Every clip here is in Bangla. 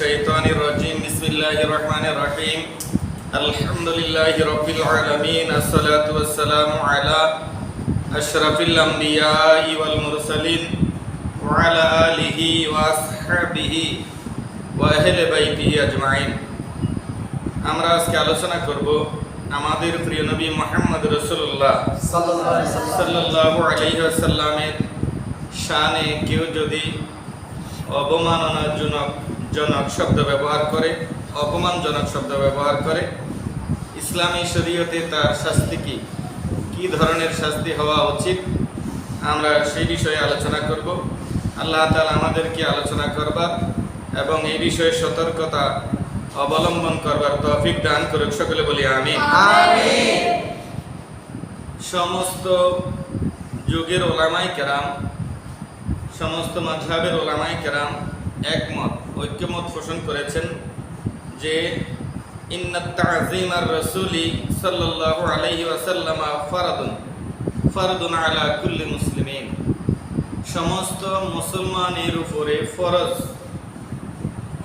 الشيطان الرجيم بسم الله الرحمن الرحيم الحمد لله رب العالمين الصلاة والسلام على أشرف الأنبياء والمرسلين وعلى آله وأصحابه وأهل بيته أجمعين আমরা আজকে আলোচনা করব আমাদের প্রিয় নবী মোহাম্মদ রসুল্লাহ সাল্লাল্লাহু আলাইহি ওয়াসাল্লামের শানে কেউ যদি অবমাননাজনক জনক শব্দ ব্যবহার করে অপমানজনক শব্দ ব্যবহার করে। ইসলামী শরীয়তে তার শাস্তি কি? কি ধরনের শাস্তি হওয়া উচিত? আমরা সেই বিষয়ে আলোচনা করব। আল্লাহ তাআলা আমাদেরকে আলোচনা করবার এবং এই বিষয়ে সতর্কতা অবলম্বন করবার তৌফিক দান করুক। সকলে বলি আমি সমস্ত যুগের ওলামাই কেরাম সমস্ত মাঝহাবের ওলামাই কেরাম একমত। ঐক্যমত পোষণ করেছেন যে আর রসুলি সাল্লাল্লাহু আলাইহি ওয়াসাল্লামা ফারাদুন ফারদুন আলা কুল্লি মুসলিমিন। সমস্ত মুসলমানের উপরে ফরজ।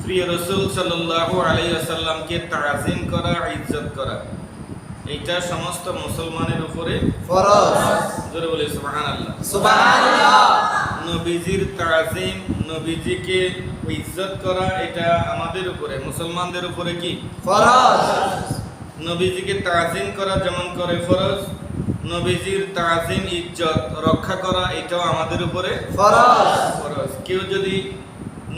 প্রিয় রসুল সাল্লাল্লাহু আলাইহি ওয়াসাল্লামকে তাজিম করা ইজ্জত করা এইটা সমস্ত মুসলমানের উপরে জোরে বলি সুবহানাল্লাহ। নবীজির তাজিম নবীজিকে ইজ্জত করা এটা আমাদের উপরে মুসলমানদের উপরে কি? ফরজ। নবীজিকে তাজিম করা যেমন করে ফরজ নবীজির তাজিম ইজ্জত রক্ষা করা এটাও আমাদের উপরে ফরজ। কেউ যদি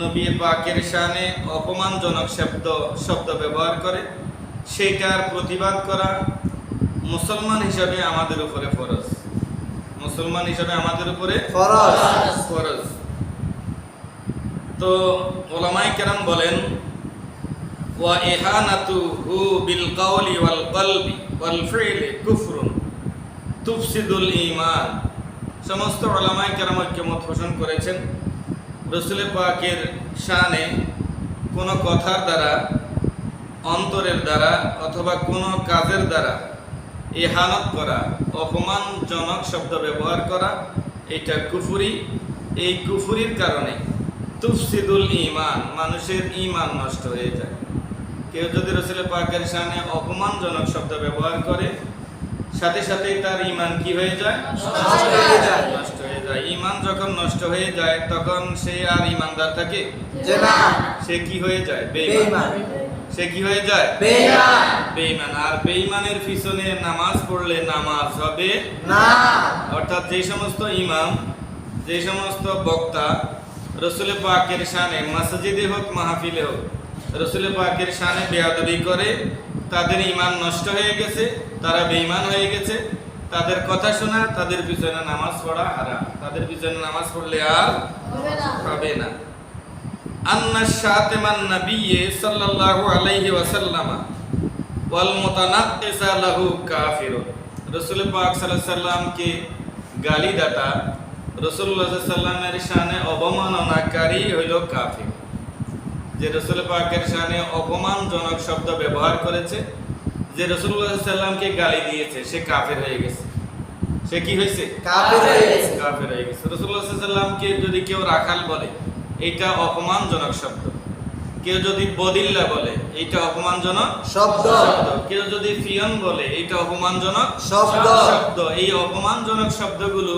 নবী পাকের শানে অপমানজনক শব্দ শব্দ ব্যবহার করে সেইটার প্রতিবাদ করা মুসলমান হিসাবে আমাদের উপরে ফরজ। মুসলমান হিসাবে আমাদের উপরে ফরজ। তো ওলামাই কেরাম বলেন ওয়া ইহানাতুহু বিল কাওলি ওয়াল কলবি ওয়াল ফি'লি কুফরুন তুফসিদুল ঈমান। সমস্ত ওলামাই কেরাম ঐক্যমত পোষণ করেছেন। রসুল পাকের শানে কোনো কথার দ্বারা অন্তরের দ্বারা অথবা কোনো কাজের দ্বারা এহানত করা অপমানজনক শব্দ ব্যবহার করা এটা কুফুরি। এই কুফুরির কারণে তুফসিদুল ইমান মানুষের ইমান নষ্ট হয়ে যায়। কেউ যদি রসুল পাকের সামনে অপমানজনক শব্দ ব্যবহার করে সাথে সাথে তার ইমান কি হয়ে যায়? নষ্ট হয়ে যায়। ইমান যখন নষ্ট হয়ে যায় তখন সে আর ইমানদার থাকে? সে কি হয়ে যায়? বেঈমান। সে কি হয়ে যায়? বেঈমান। বেঈমান। আর বেঈমানের পিছনে নামাজ পড়লে নামাজ হবে না। অর্থাৎ যে সমস্ত ইমাম যে সমস্ত বক্তা রসুল পাকের শানে মসজিদে হোক মাহফিলে হোক রসুল পাকের শানে বেয়াদবি করে তাদের ইমান নষ্ট হয়ে গেছে তারা বেঈমান হয়ে গেছে তাদের কথা শোনা তাদের পিছনে নামাজ পড়া হারাম। তাদের পিছনে নামাজ পড়লে আর হবে না। আন্না শাতিমান সাল্লাল্লাহু আলাইহি ওয়াসাল্লাম ওয়াল মুতানাক্কিসা লাহু কাফিরুন। রাসূল পাক সাল্লাল্লাহু সাল্লামকে গালি দাতা রাসূলুল্লাহ সাল্লামের শানে অবমাননাকারী হইল কাফির। যে রাসূল পাকের শানে অপমানজনক শব্দ ব্যবহার করেছে যে রাসূলুল্লাহ সাল্লামকে গালি দিয়েছে সে কাফের হয়ে গেছে। সে কি হয়েছে কাফির হয়ে গেছে। রাসূলুল্লাহ সাল্লামকে যদি কেউ রাখাল বলে এটা অপমানজনক শব্দ। কেউ যদি বদিল্লা বলে এটা অপমানজনক শব্দ। কেউ যদি ফিয়ন বলে এটা অপমানজনক শব্দ। শব্দ। এই অপমানজনক শব্দগুলো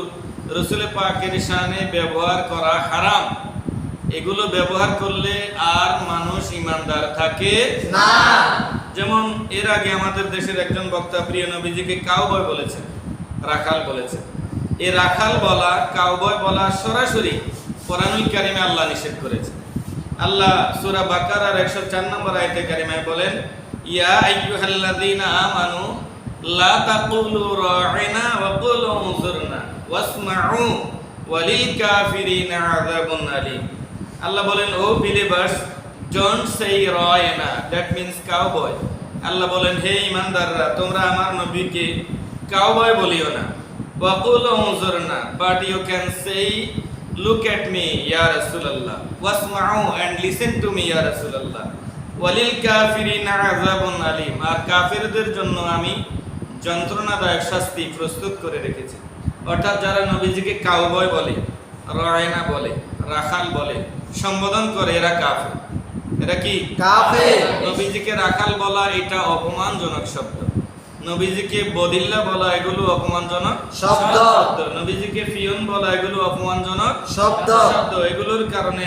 রসুল পাকের শানে ব্যবহার করা হারাম। এগুলো ব্যবহার করলে আর মানুষ ইমানদার থাকে না। যেমন এর আগে আমাদের দেশের একজন বক্তা প্রিয় নবীজিকে কাউবয় বলেছেন রাখাল বলেছেন। এই রাখাল বলা কাউবয় বলা সরাসরি কোরআনুল কারিমে আল্লাহ নিষেধ করেছে। আল্লাহ সূরা বাকারার 104 নম্বর আয়াতে কারিমায় বলেন, ইয়া আইয়ুহাল্লাযীনা আমানু লা তাকুলু রা'ইনা ওয়া কুলু উনজুরনা ওয়াসমা'ু ওয়ালিল কাফিরিনা আযাবুন আলীম। আল্লাহ বলেন, ও বিলিভার্স ডোন্ট সে রা'ইনা দ্যাট মিন্স কাউবয় আল্লাহ বলেন, হে ইমানদাররা, তোমরা আমার নবীকে কাউবয় বলিও না। ওয়া কুলু উনজুরনা but you can say look at me ya rasulullah wasma'u and listen to me ya rasulullah ওয়ালিল কাফিরিনা আযাবুন আলীম আর কাফিরদের জন্য আমি যন্ত্রণাদায়ক শাস্তি প্রস্তুত করে রেখেছি। অর্থাৎ যারা নবীজিকে কাউবয় বলে রয়না বলে রাখাল বলে সম্বোধন করে এরা কাফের। এটা কি? কাফের। নবীজিকে রাখাল বলা এটা অপমানজনক শব্দ। নবীজিকে বদিল্লা বলা এগুলো অপমানজনক। শব্দ। নবীজিকে ফিয়ন বলা এগুলো অপমানজনক। শব্দ। শব্দ এগুলোর কারণে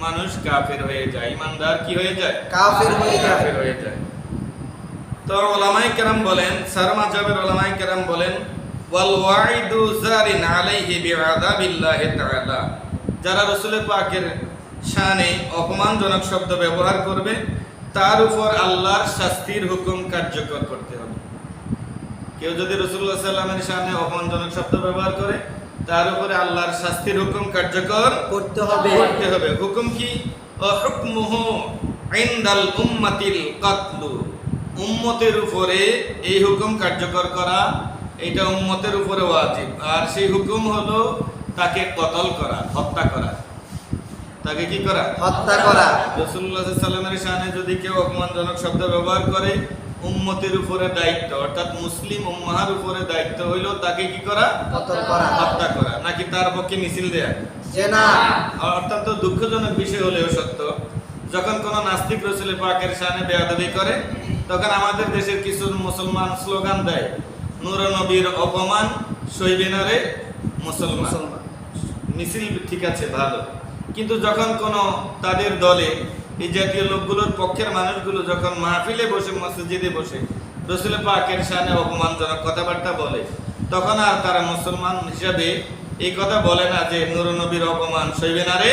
মানুষ কাফের হয়ে যায়। ইমানদার কি হয়ে যায়? কাফের হয়ে যায়। কাফের হয়ে যায়। তো ওলামাই কেরাম বলেন সারমা জাবের ওলামাই কেরাম বলেন ওয়াল ওয়াইদু জারিন আলাইহি বিআযাবিল্লাহি তাআলা। যারা রাসূল পাকের শানে অপমানজনক শব্দ ব্যবহার করবে তার উপর আল্লাহর শাস্তির হুকুম কার্যকর করতে হবে। কেউ যদি রসুল্লাহ সাল্লামের সামনে অপমানজনক শব্দ ব্যবহার করে তার উপরে আল্লাহর শাস্তির হুকুম কার্যকর করতে হবে। করতে হবে। হুকুম কি? হুকমুহু ইনদাল উম্মাতিল কাতলু। উম্মতের উপরে এই হুকুম কার্যকর করা এটা উম্মতের উপরে ওয়াজিব। আর সেই হুকুম হলো তাকে কতল করা হত্যা করা। তাকে কি করা? হত্যা করা। রাসূলুল্লাহ সাল্লামের শানে যদি কেউ অপমানজনক শব্দ ব্যবহার করে উম্মতের উপরে দায়িত্ব অর্থাৎ মুসলিম উম্মাহার উপরে দায়িত্ব হইল তাকে কি করা? করা। হত্যা করা। নাকি তার পক্ষে মিছিল দেয়া? যে না। অত্যন্ত দুঃখজনক বিষয় হলেও সত্য যখন কোন নাস্তিক রসুল পাকের শানে বেয়াদবি করে তখন আমাদের দেশের কিছু মুসলমান স্লোগান দেয় নূর নবীর অপমান সইবেনারে মুসলমান। মিছিল ঠিক আছে ভালো। কিন্তু যখন কোন তাদের দলে এই জাতীয় লোকগুলোর পক্ষের মানুষগুলো যখন মাহফিলে বসে মসজিদে বসে রসুল পাকের শানে অপমানজনক কথাবার্তা বলে তখন আর তারা মুসলমান হিসাবে এই কথা বলে না যে নুর নবীর অপমান সইবে না রে।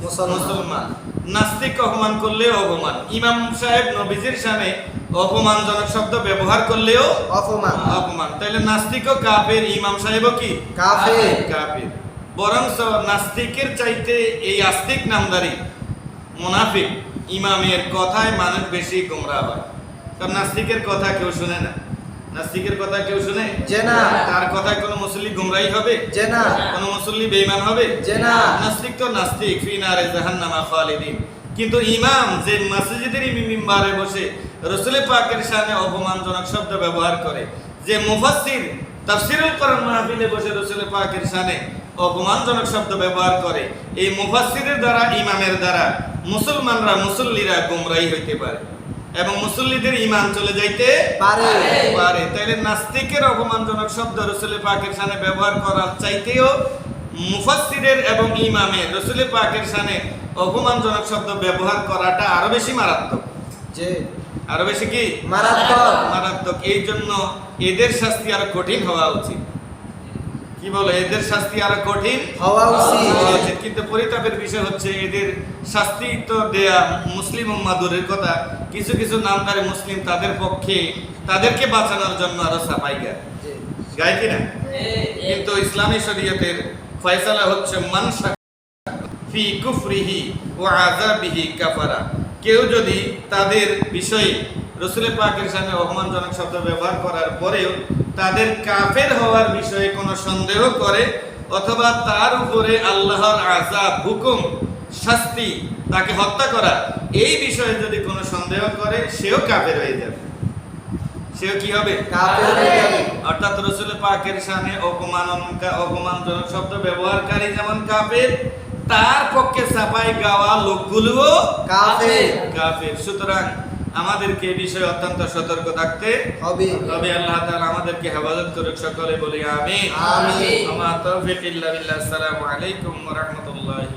মুসলমান। নাস্তিক অপমান করলেও অপমান। ইমাম সাহেব নবীজির শানে অপমানজনক শব্দ ব্যবহার করলেও অপমান। অপমান। তাহলে নাস্তিকও কাফের ইমাম সাহেবও কি? কাফের। কাফের। বরং নাস্তিকের চাইতে এই আস্তিক নামদারি মুনাফিক ইমামের কথায় মানুষ বেশি গোমরা হয়। কারণ নাস্তিকের কথা কেউ শুনে না। নাস্তিকের কথা কেউ শুনে? যে না। তার কথায় কোনো মুসল্লি গুমরাই হবে? যে না। কোনো মুসল্লি বেঈমান হবে? যে না। নাস্তিক তো নাস্তিক ফি নারে জাহান্নামা খালিদিন। কিন্তু ইমাম যে মসজিদের মিম্বারে বসে রসুল পাকের সামনে অপমানজনক শব্দ ব্যবহার করে যে মুফাসসির তাফসিরুল কোরআন মাহফিলে বসে রসুল পাকের সামনে অপমানজনক শব্দ ব্যবহার করে এই মুফাসসিরের দ্বারা ইমামের দ্বারা মুসলমানরা মুসল্লিরা গুমরাই হইতে পারে এবং মুসল্লিদের ইমান চলে যাইতে পারে। পারে। তাইলে নাস্তিকের অপমানজনক শব্দ রসুল পাকের সামনে ব্যবহার করার চাইতেও মুফাসসিরের এবং ইমামে রসুল পাকের সামনে অপমানজনক শব্দ ব্যবহার করাটা আরও বেশি মারাত্মক। যে আরও বেশি কি? মারাত্মক। মারাত্মক। এই জন্য এদের শাস্তি আরও কঠিন হওয়া উচিত। কি বলে এদের শাস্তি আরও কঠিন। হওয়া উচিত। কিন্তু পরিতাপের বিষয় হচ্ছে এদের শাস্তি তো দেয়া মুসলিম উম্মাদুরের কথা। কিছু কিছু নামদারি মুসলিম তাদের পক্ষে তাদেরকে বাঁচানোর জন্য আরও সাফাই গায়। গায় কিনা কিন্তু ইসলামী শরীয়তের ফয়সালা হচ্ছে মানসা ফি কুফরিহি ও আযাবিহি কাফারা। কেউ যদি তাদের বিষয়ে রসুল পাকের সামনে অপমানজনক শব্দ ব্যবহার করার পরেও তাদের কাফের হওয়ার বিষয়ে কোনো সন্দেহ করে অথবা তার উপরে আল্লাহর আযাব হুকুম শাস্তি তাকে হত্যা করা এই বিষয়ে যদি কোনো সন্দেহ করে সেও কাফের হয়ে যাবে। সেও কি হবে? কাফের অর্থাৎ রসুল পাকের সামনে অপমান অপমানজনক শব্দ ব্যবহারকারী যেমন কাফের তার পক্ষে সাফাই গাওয়া লোকগুলোও কাফের। কাফের। সুতরাং আমাদেরকে এ বিষয়ে অত্যন্ত সতর্ক থাকতে হবে। তবে আল্লাহ তাআলা আমাদেরকে হেফাজত করুক সকলে বলি আমিন। আমিন। আমা ইল্লা বিল্লাহ। আসসালামু আলাইকুম ওয়া রাহমাতুল্লাহি